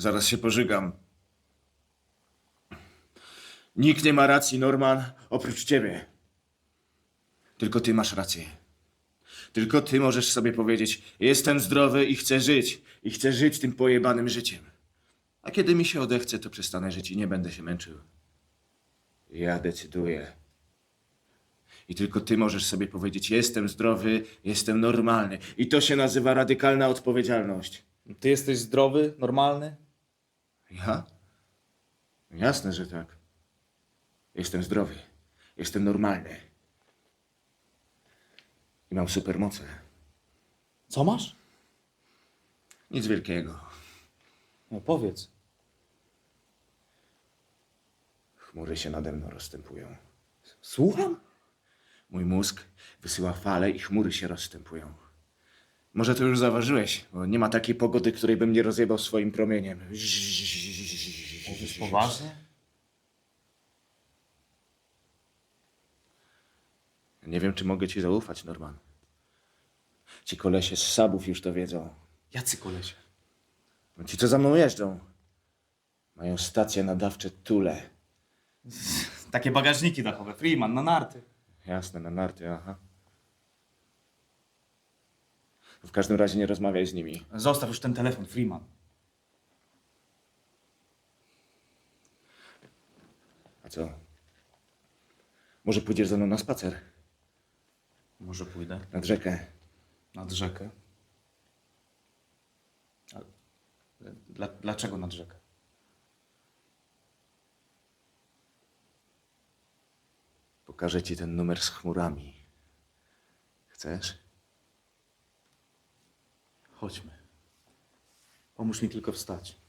Zaraz się pożygam. Nikt nie ma racji, Norman, oprócz ciebie. Tylko ty masz rację. Tylko ty możesz sobie powiedzieć: Jestem zdrowy i chcę żyć. I chcę żyć tym pojebanym życiem. A kiedy mi się odechce, to przestanę żyć i nie będę się męczył. Ja decyduję. I tylko ty możesz sobie powiedzieć: Jestem zdrowy, jestem normalny. I to się nazywa radykalna odpowiedzialność. Ty jesteś zdrowy, normalny? Ja? Jasne, że tak. Jestem zdrowy. Jestem normalny. I mam supermoce. Co masz? Nic wielkiego. No powiedz. Chmury się nade mną rozstępują. Słucham? Mój mózg wysyła fale i chmury się rozstępują. Może to już zauważyłeś, bo nie ma takiej pogody, której bym nie rozjebał swoim promieniem. Mówisz poważnie? Nie wiem, czy mogę ci zaufać, Norman. Ci kolesie z sabów już to wiedzą. Jacy kolesie? Ci, co za mną jeżdżą. Mają stacje nadawcze Tule. Takie bagażniki dachowe, Freeman, na narty. Jasne, na narty, aha. W każdym razie nie rozmawiaj z nimi. Zostaw już ten telefon, Freeman. A co? Może pójdziesz ze mną na spacer? Może pójdę Nad rzekę? nad rzekę. Ale dla, dlaczego nad rzekę? Pokażę ci ten numer z chmurami. Chcesz? Chodźmy. Pomóż mi tylko wstać.